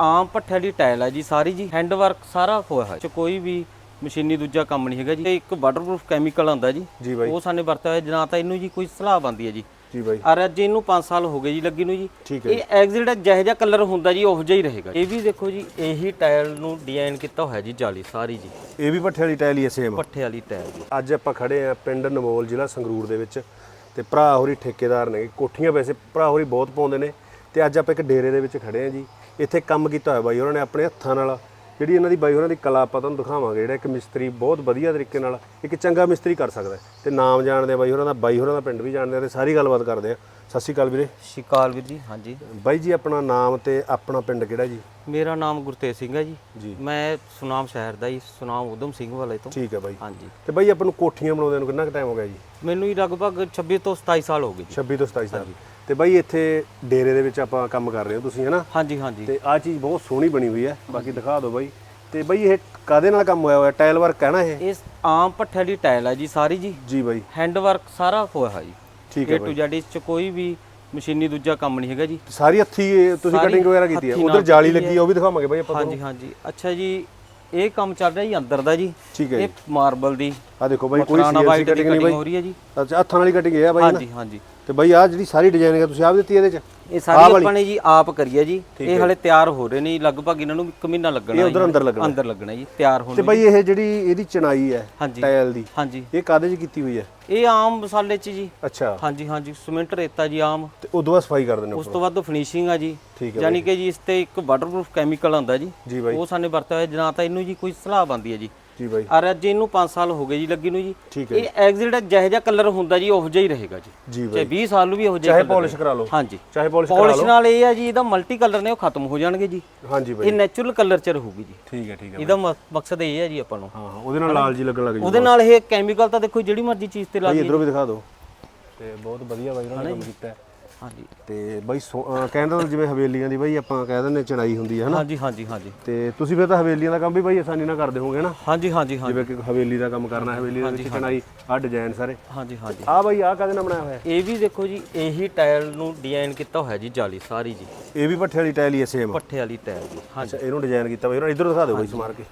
ਆਮ ਪੱਠਿਆਂ ਦੀ tile ਹੈ ਜੀ ਸਾਰੀ ਜੀ। ਹੈਂਡ ਵਰਕ ਸਾਰਾ ਹੋਇਆ ਹੈ ਚ ਕੋਈ ਵੀ ਮਸ਼ੀਨੀ ਦੂਜਾ ਕੰਮ ਨਹੀਂ ਹੈਗਾ ਜੀ। ਇਹ ਇੱਕ ਵਾਟਰਪ੍ਰੂਫ ਕੈਮੀਕਲ ਆਉਂਦਾ ਜੀ। ਜੀ ਬਾਈ। ਉਹ ਸਾਨੇ ਵਰਤਿਆ ਹੋਇਆ ਜਾਂ। ਤਾਂ ਇਹਨੂੰ ਜੀ ਕੋਈ ਸਲਾਹ ਬੰਦੀ ਹੈ ਜੀ। ਜੀ ਬਾਈ। ਔਰ ਅੱਜ ਇਹਨੂੰ 5 ਸਾਲ ਹੋ ਗਏ ਜੀ ਲੱਗੀ ਨੂੰ ਜੀ। ਇਹ ਐਗਜ਼ਿਟ ਜਿਹੋ ਜਿਹਾ ਕਲਰ ਹੁੰਦਾ ਜੀ ਉਹੋ ਜਿਹਾ ਹੀ ਰਹੇਗਾ। ਇਹ ਵੀ ਦੇਖੋ ਜੀ ਇਹੀ ਟਾਇਲ ਨੂੰ ਡਿਜ਼ਾਈਨ ਕੀਤਾ ਹੋਇਆ ਜੀ ਜਾਲੀ ਸਾਰੀ ਜੀ। ਇਹ ਵੀ ਪੱਠੇ ਵਾਲੀ ਟਾਇਲ ਹੀ ਹੈ ਸੇਮ ਪੱਠੇ ਵਾਲੀ ਟਾਇਲ ਜੀ। ਅੱਜ ਆਪਾਂ ਖੜੇ ਆ ਪਿੰਡ ਨਮੋਲ ਜ਼ਿਲ੍ਹਾ ਸੰਗਰੂਰ ਦੇ ਵਿੱਚ ਤੇ ਭਰਾ ਹੋਰੀ ਠੇਕੇਦਾਰ ਨੇ। ਕੋਠੀਆਂ ਵੈਸੇ ਭਰਾ ਹੋਰੀ ਬਹੁਤ ਪਾਉਂਦੇ ਨੇ। ਤੇ ਅੱਜ ਆਪਾਂ ਇੱਕ ਡੇਰੇ ਦੇ ਵਿੱਚ ਖੜੇ ਆ ਜੀ। ਇੱਥੇ ਕੰਮ ਕੀਤਾ ਹੋਇਆ ਬਾਈ ਉਹਨਾਂ ਨੇ ਆਪਣੇ ਹੱਥਾਂ ਨਾਲ। ਜਿਹੜੀ ਇਹਨਾਂ ਦੀ ਬਾਈ ਉਹਨਾਂ ਦੀ ਕਲਾ ਆਪਾਂ ਤੁਹਾਨੂੰ ਦਿਖਾਵਾਂਗੇ ਜਿਹੜਾ ਇੱਕ ਮਿਸਤਰੀ ਬਹੁਤ ਵਧੀਆ ਤਰੀਕੇ ਨਾਲ ਇੱਕ ਚੰਗਾ ਮਿਸਤਰੀ ਕਰ ਸਕਦਾ। ਤੇ ਨਾਮ ਜਾਣਦੇ ਆ ਬਾਈ ਹੋਰਾਂ ਦਾ ਬਾਈ ਹੋਰਾਂ ਦਾ ਪਿੰਡ ਵੀ ਜਾਣਦੇ ਆ ਤੇ ਸਾਰੀ ਗੱਲਬਾਤ ਕਰਦੇ ਆ। ਸਤਿ ਸ਼੍ਰੀ ਅਕਾਲ ਵੀਰੇ। ਸ਼ਿਕਾਲ ਵੀਰ ਜੀ ਹਾਂਜੀ। ਬਾਈ ਜੀ ਆਪਣਾ ਨਾਮ ਤੇ ਆਪਣਾ ਪਿੰਡ ਕਿਹੜਾ ਜੀ? ਮੇਰਾ ਨਾਮ ਗੁਰਤੇਜ ਸਿੰਘ ਹੈ ਜੀ। ਜੀ। ਮੈਂ ਸੁਨਾਮ ਸ਼ਹਿਰ ਦਾ ਜੀ ਸੁਨਾਮ ਉਦਮ ਸਿੰਘ ਵਾਲੇ ਤੋਂ। ਠੀਕ ਹੈ ਬਾਈ। ਹਾਂਜੀ। ਤੇ ਬਾਈ ਆਪਾਂ ਨੂੰ ਕੋਠੀਆਂ ਬਣਾਉਂਦੇ ਨੂੰ ਕਿੰਨਾ ਕੁ ਟਾਈਮ ਹੋ ਗਿਆ ਜੀ? ਮੈਨੂੰ ਹੀ ਲਗਭਗ 26 ਤੋਂ 27 ਸਾਲ ਹੋ ਗਏ ਜੀ। 26 ਤੋਂ 27 ਸਾਲ। ਤੇ ਬਾਈ ਇੱਥੇ ਡੇਰੇ ਦੇ ਵਿੱਚ ਆਪਾਂ ਕੰਮ ਕਰ ਰਹੇ ਹੋ ਤੁਸੀਂ ਹਨਾ? ਹਾਂਜੀ ਹਾਂਜੀ। ਤੇ ਆ ਚੀਜ਼ ਬਹੁਤ ਸੋਹਣੀ ਬਣੀ ਹੋਈ ਹੈ। ਬਾਕੀ ਦਿਖਾ ਦਿਓ ਬਾਈ। ਤੇ ਬਾਈ ਇਹ ਕਾਦੇ ਨਾਲ ਕੰਮ ਹੋਇਆ ਹੋਇਆ? ਟਾਇਲ ਵਰਕ ਹੈ ਨਾ ਇਹ? ਇਹ ਆਮ ਪੱਠਿਆਂ ਦੀ ਟਾਇਲ ਹੈ ਜੀ ਸਾਰੀ ਜੀ। ਜੀ ਬਾਈ। ਹੈਂਡ ਵਰਕ ਸਾਰਾ ਹੋਇਆ ਹੈ ਜੀ। ਠੀਕ ਹੈ ਟੂ ਜ਼ੈਡ ਇਸ ਚ ਕੋਈ ਵੀ ਮਸ਼ੀਨੀ ਦੂਜਾ ਕੰਮ ਨਹੀਂ ਹੈਗਾ ਜੀ। ਸਾਰੀ ਹੱਥੀ ਇਹ ਤੁਸੀਂ ਸਾਰੀ ਕਟਿੰਗ ਵਗੈਰਾ ਕੀਤੀ ਹੈ। ਹੱਥੀਂ ਉਧਰ ਨਾਲ ਜਾਲੀ ਕੀਤੀ ਲੱਗੀ ਹੈ। ਉਹ ਵੀ ਦਿਖਾਵਾਂਗੇ ਬਾਈ ਆਪਾਂ ਹਾਂਜੀ ਹਾਂਜੀ। ਅੱਛਾ ਜੀ ਇਹ ਕੰਮ ਚੱਲ ਰਿਹਾ ਜੀ ਅੰਦਰ ਦਾ ਜੀ। ਠੀਕ ਹੈ ਇਹ ਮਾਰਬਲ ਦੀ ਆ ਦੇਖੋ ਬਾਈ ਕੋਈ ਵਾਈਟ ਦੀ ਕਟਿੰਗ ਨਹੀਂ ਕਟਿੰਗ ਬਾਈ। ਹੋ ਰਹੀ ਹੈ ਜੀ। ਅੱਛਾ ਹੱਥਾਂ ਵਾਲੀ ਕਟਿੰਗ ਹੈ ਬਾਈ ਨਾ ਹਾਂਜੀ ਹਾਂਜੀ। ਤੇ ਬਾਈ ਆ ਜਿਹੜੀ ਸਾਰੀ ਡਿਜ਼ਾਈਨਿੰਗ ਤੁਸੀਂ ਆਪ ਦਿੱਤੀ ਇਹਦੇ ਚ? ਇਹ ਸਾਰੀ ਆਪਾਂ ਨੇ ਜੀ ਆਪ ਕਰੀ ਹੈ ਜੀ। ਇਹ ਹਲੇ ਤਿਆਰ ਹੋ ਰਹੇ ਨੇ ਲਗਭਗ ਇਹਨਾਂ ਨੂੰ 1 ਮਹੀਨਾ ਲੱਗਣਾ ਇਹ ਉਧਰ ਅੰਦਰ ਲੱਗਣਾ। ਅੰਦਰ ਲੱਗਣਾ ਜੀ ਤਿਆਰ ਹੋਣ ਤੇ ਬਾਈ ਇਹ ਜਿਹੜੀ ਇਹਦੀ ਚਣਾਈ ਹੈ ਟਾਇਲ ਦੀ ਹਾਂਜੀ। ਇਹ ਕਾਦੇ ਚ ਕੀਤੀ ਹੋਈ ਹੈ? ਇਹ ਆਮ ਮਸਾਲੇ ਚ ਜੀ। ਅੱਛਾ। ਹਾਂਜੀ ਹਾਂਜੀ ਸੀਮੈਂਟ ਰੇਤਾ ਜੀ ਆਮ। ਤੇ ਉਦੋਂ ਬਾਅਦ ਸਫ਼ਾਈ ਕਰ ਦਿੰਦੇ ਉਸ ਤੋਂ ਬਾਅਦ ਫਿਨਿਸ਼ਿੰਗ ਆ ਜੀ। ਠੀਕ ਹੈ ਯਾਨੀ ਕਿ ਜੀ ਇਸ ਤੇ ਇੱਕ ਵਾਟਰਪ੍ਰੂਫ ਕੈਮੀਕਲ ਆਉਂਦਾ ਜੀ। ਉਹ ਸਾਨੇ ਵਰਤਿਆ ਹੋਇਆ ਜਾਂ ਤਾਂ ਇਹਨੂੰ ਜੀ ਕੋਈ ਸਲਾਹ ਬੰਦੀ ਹੈ ਜੀ। ਜੀ ਬਾਈ। ਔਰ ਅੱਜ ਇਹਨੂੰ 5 ਸਾਲ ਹੋ ਗਏ ਜੀ ਲੱਗੀ ਨੂੰ ਜੀ। ਠੀਕ ਹੈ ਇਹ ਐਗਜ਼ਿਟ ਜਿਹੋ ਜਿਹਾ ਕਲਰ ਹੁੰਦਾ ਜੀ ਉਹੋ ਜਿਹਾ ਹੀ ਰਹੇਗਾ ਜੀ। ਜੀ ਚਾਹੇ ਬਾਈ। 20 ਸਾਲ ਨੂੰ ਵੀ ਉਹੋ ਜਿਹਾ ਚਾਹੇ ਪਾਲਿਸ਼ ਕਰਾ ਲਓ। ਹਾਂਜੀ। ਚਾਹੇ ਪਾਲਿਸ਼ ਕਰਾ ਪਾਲਿਸ਼ ਲਓ। ਨਾਲ ਇਹ ਆ ਜੀ ਇਹਦਾ ਮਲਟੀ ਕਲਰ ਨੇ ਉਹ ਖਤਮ ਹੋ ਜਾਣਗੇ ਜੀ। ਹਾਂਜੀ ਬਾਈ। ਇਹ ਨੈਚੁਰਲ ਕਲਰ ਚ ਰਹੂਗੀ ਜੀ। ਠੀਕ ਹੈ ਠੀਕ ਹੈ ਇਹਦਾ ਮਕਸਦ ਇਹ ਹੈ ਜੀ ਆਪਾਂ ਨੂੰ। ਹਾਂ ਉਹਦੇ ਨਾਲ ਲਾਲ ਜੀ ਲੱਗਣ ਲੱਗ ਜੂ ਉਹਦੇ ਨਾਲ ਇਹ ਕੈਮੀਕਲ ਤਾਂ ਦੇਖੋ ਜਿਹੜੀ ਮਰਜ਼ੀ ਚੀਜ਼ ਤੇ ਲਾ ਬਾਈ ਲਈਏ ਇਧਰੋਂ ਵੀ ਦਿਖਾ ਦਿਓ। ਤੇ ਬਹੁਤ ਵਧੀਆ ਬਾਈ ਉਹਨਾਂ ਨੇ ਕੰਮ ਕੀਤਾ ਹੈ। ਹਾਂਜੀ। ਤੇ ਬਾਈ ਸੋ- ਅਹ ਕਹਿੰਦਾ ਤਾਂ ਜਿਵੇਂ ਹਵੇਲੀਆਂ ਦੀ ਬਾਈ ਆਪਾਂ ਕਹਿ ਦਿੰਦੇ ਚਣਾਈ ਹੁੰਦੀ ਹੈ ਹਨਾ? ਹਾਂਜੀ ਹਾਂਜੀ ਹਾਂਜੀ। ਤੇ ਤੁਸੀਂ ਫਿਰ ਤਾਂ ਹਵੇਲੀਆਂ ਦਾ ਕੰਮ ਵੀ ਬਾਈ ਆਸਾਨੀ ਨਾਲ ਕਰਦੇ ਹੋਗੇ ਨਾ ਹਾਂਜੀ ਹਾਂਜੀ ਹਾਂਜੀ। ਜਿਵੇਂ ਕਿ ਹਵੇਲੀ ਦਾ ਕੰਮ ਕਰਨਾ ਹਵੇਲੀ ਦੇ ਵਿੱਚ ਚਣਾਈ ਆ ਡਿਜ਼ਾਈਨ ਸਾਰੇ। ਹਾਂਜੀ ਹਾਂਜੀ। ਆ ਬਾਈ ਆ ਕਾਦੇ ਨਾਲ ਬਣਾਇਆ ਹੋਇਆ? ਇਹ ਵੀ ਦੇਖੋ ਜੀ ਇਹੀ ਟਾਇਲ ਨੂੰ ਡਿਜ਼ਾਈਨ ਕੀਤਾ ਹੋਇਆ ਜੀ ਜਾਲੀ ਸਾਰੀ ਜੀ। ਇਹ ਵੀ ਪੱਠੇ ਵਾਲੀ ਟਾਇਲ ਹੀ ਹੈ ਸੇਮ ਪੱਠੇ ਵਾਲੀ ਟਾਇਲ ਜੀ ਹਾਂਜੀ। ਅੱਛਾ ਇਹਨੂੰ ਡਿਜ਼ਾਈਨ ਕੀਤਾ ਬਾਈ ਇਧਰੋਂ ਦਿਖਾ ਦਿਓ ਬਾਈ ਸਮਾਰ ਕੇ।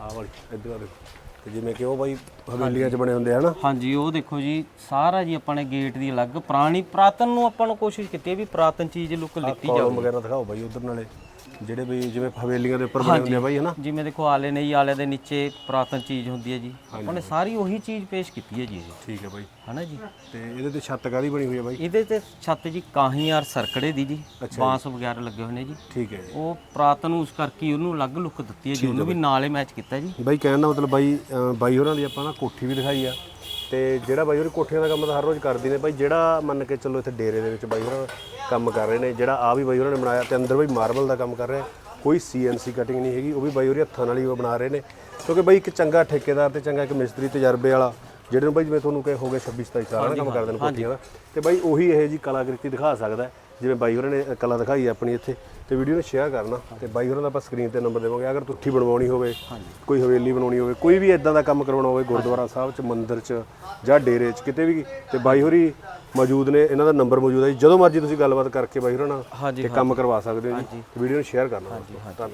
ਆ ਵਾਲੀ। ਇੱਧਰ ਆ ਦੇਖੋ। ਤੇ ਜਿਵੇਂ ਕਿ ਉਹ ਬਾਈ ਹਵੇਲੀਆਂ 'ਚ ਬਣੇ ਹੁੰਦੇ ਹਨਾ? ਹਾਂਜੀ ਉਹ ਦੇਖੋ ਜੀ ਸਾਰਾ ਜੀ ਆਪਾਂ ਨੇ ਗੇਟ ਦੀ ਅਲੱਗ ਪੁਰਾਣੀ ਪ੍ਰਾਤਨ ਨੂੰ ਆਪਾਂ ਨੂੰ ਕੋਸ਼ਿਸ਼ ਕੀਤੀ ਹੈ ਵੀ ਪ੍ਰਾਤਨ ਚੀਜ਼ ਲੁੱਕ ਲਿੱਤੀ ਜਾਵੇ। ਵਗੈਰਾ ਦਿਖਾਓ ਬਾਈ ਉਧਰ ਨਾਲੇ। ਜਿਹੜੇ ਵੀ ਜਿਵੇਂ ਹਵੇਲੀਆਂ ਦੇ ਉੱਪਰ ਬਣੇ ਹੁੰਦੇ ਆ ਬਾਈ ਹਨਾ? ਜਿਵੇਂ ਦੇਖੋ ਆਲੇ ਨਹੀਂ ਆਲੇ ਦੇ ਨੀਚੇ ਪੁਰਾਤਨ ਚੀਜ਼ ਹੁੰਦੀ ਹੈ ਜੀ। ਆਪਾਂ ਨੇ ਸਾਰੀ ਉਹੀ ਚੀਜ਼ ਪੇਸ਼ ਕੀਤੀ ਹੈ ਜੀ ਇਹ। ਠੀਕ ਹੈ ਬਾਈ। ਹਨਾ ਜੀ? ਤੇ ਇਹਦੇ ਤੇ ਛੱਤ ਕਾਦੀ ਬਣੀ ਹੋਈ ਹੈ ਬਾਈ? ਇਹਦੇ ਤੇ ਛੱਤ ਜੀ ਕਾਹੀਂ ਯਾਰ ਸਰਕੜੇ ਦੀ ਜੀ ਬਾਂਸ ਵਗੈਰਾ ਲੱਗੇ ਹੋਏ ਨੇ ਜੀ। ਠੀਕ ਹੈ ਜੀ। ਉਹ ਪ੍ਰਾਤਨ ਉਸ ਕਰਕੇ ਉਹਨੂੰ ਅਲੱਗ ਲੁੱਕ ਦਿੱਤੀ ਹੈ ਜੀ ਉਹਨੂੰ ਵੀ ਨਾਲੇ ਮੈਚ ਕੀਤਾ ਜੀ। ਬਾਈ ਕਹਿਣ ਦਾ ਮਤਲਬ ਬਾਈ ਬਾਈ ਹੋਰਾਂ ਦੀ ਆਪਾਂ ਨਾ ਕੋਠੀ ਵੀ ਦਿਖਾਈ ਆ। ਤੇ ਜਿਹੜਾ ਬਾਈ ਹੋਰੀ ਕੋਠੀਆਂ ਦਾ ਕੰਮ ਤਾਂ ਹਰ ਰੋਜ਼ ਕਰਦੀ ਨੇ ਬਾਈ ਜਿਹੜਾ ਮੰਨ ਕੇ ਚੱਲੋ ਇੱਥੇ ਡੇਰੇ ਦੇ ਵਿੱਚ ਬਾਈ ਹੋਰਾਂ ਕੰਮ ਕਰ ਰਹੇ ਨੇ ਜਿਹੜਾ ਆ ਵੀ ਬਾਈ ਹੋਰਾਂ ਨੇ ਬਣਾਇਆ ਤੇ ਅੰਦਰ ਬਾਈ ਮਾਰਬਲ ਦਾ ਕੰਮ ਕਰ ਰਿਹਾ ਕੋਈ ਸੀਐਨਸੀ ਕਟਿੰਗ ਨਹੀਂ ਹੈਗੀ ਉਹ ਵੀ ਬਾਈ ਹੋਰੀ ਹੱਥਾਂ ਨਾਲ ਹੀ ਉਹ ਬਣਾ ਰਹੇ ਨੇ ਕਿਉਂਕਿ ਬਾਈ ਇੱਕ ਚੰਗਾ ਠੇਕੇਦਾਰ ਤੇ ਚੰਗਾ ਇੱਕ ਮਿਸਤਰੀ ਤਜਰਬੇ ਵਾਲਾ ਜਿਹੜੇ ਨੂੰ ਬਾਈ ਜਿਵੇਂ ਤੁਹਾਨੂੰ ਕਹੇ ਹੋ ਗਏ 26 27 ਸਾਲ ਦਾ ਕੰਮ ਕਰਦੇ ਨੇ ਕੋਠੀਆਂ ਦਾ ਤੇ ਬਾਈ ਉਹੀ ਇਹ ਜੀ ਕਲਾਕ੍ਰਿਤੀ ਦਿਖਾ ਸਕਦਾ। ਜਿਵੇਂ ਬਾਈ ਹੋਰਾਂ ਨੇ ਕਲਾ ਦਿਖਾਈ ਆਪਣੀ ਇੱਥੇ ਤੇ ਵੀਡੀਓ ਨੂੰ ਸ਼ੇਅਰ ਕਰਨਾ। ਤੇ ਬਾਈ ਹੋਰਾਂ ਦਾ ਆਪਾਂ ਸਕਰੀਨ ਤੇ ਨੰਬਰ ਦੇਵਾਂਗੇ। ਅਗਰ ਤੁੱਠੀ ਬਣਵਾਉਣੀ ਹੋਵੇ ਕੋਈ ਹਵੇਲੀ ਬਣਾਉਣੀ ਹੋਵੇ ਕੋਈ ਵੀ ਇਦਾਂ ਦਾ ਕੰਮ ਕਰਵਾਉਣਾ ਹੋਵੇ ਗੁਰਦੁਆਰਾ ਸਾਹਿਬ ਚ ਮੰਦਿਰ ਚ ਜਾਂ ਡੇਰੇ ਚ ਕਿਤੇ ਵੀ ਤੇ ਬਾਈ ਹੋਰੀ ਮੌਜੂਦ ਨੇ ਇਹਨਾਂ ਦਾ ਨੰਬਰ ਮੌਜੂਦ ਹੈ ਜਦੋਂ ਮਰਜ਼ੀ ਤੁਸੀਂ ਗੱਲਬਾਤ ਕਰਕੇ ਬਾਈ ਹੋਰਾਂ ਨਾਲ ਤੇ ਕੰਮ ਕਰਵਾ ਸਕਦੇ ਹੋ ਜੀ। ਵੀਡੀਓ ਨੂੰ ਸ਼ੇਅਰ ਕਰਨਾ। ਧੰਨਵਾਦ।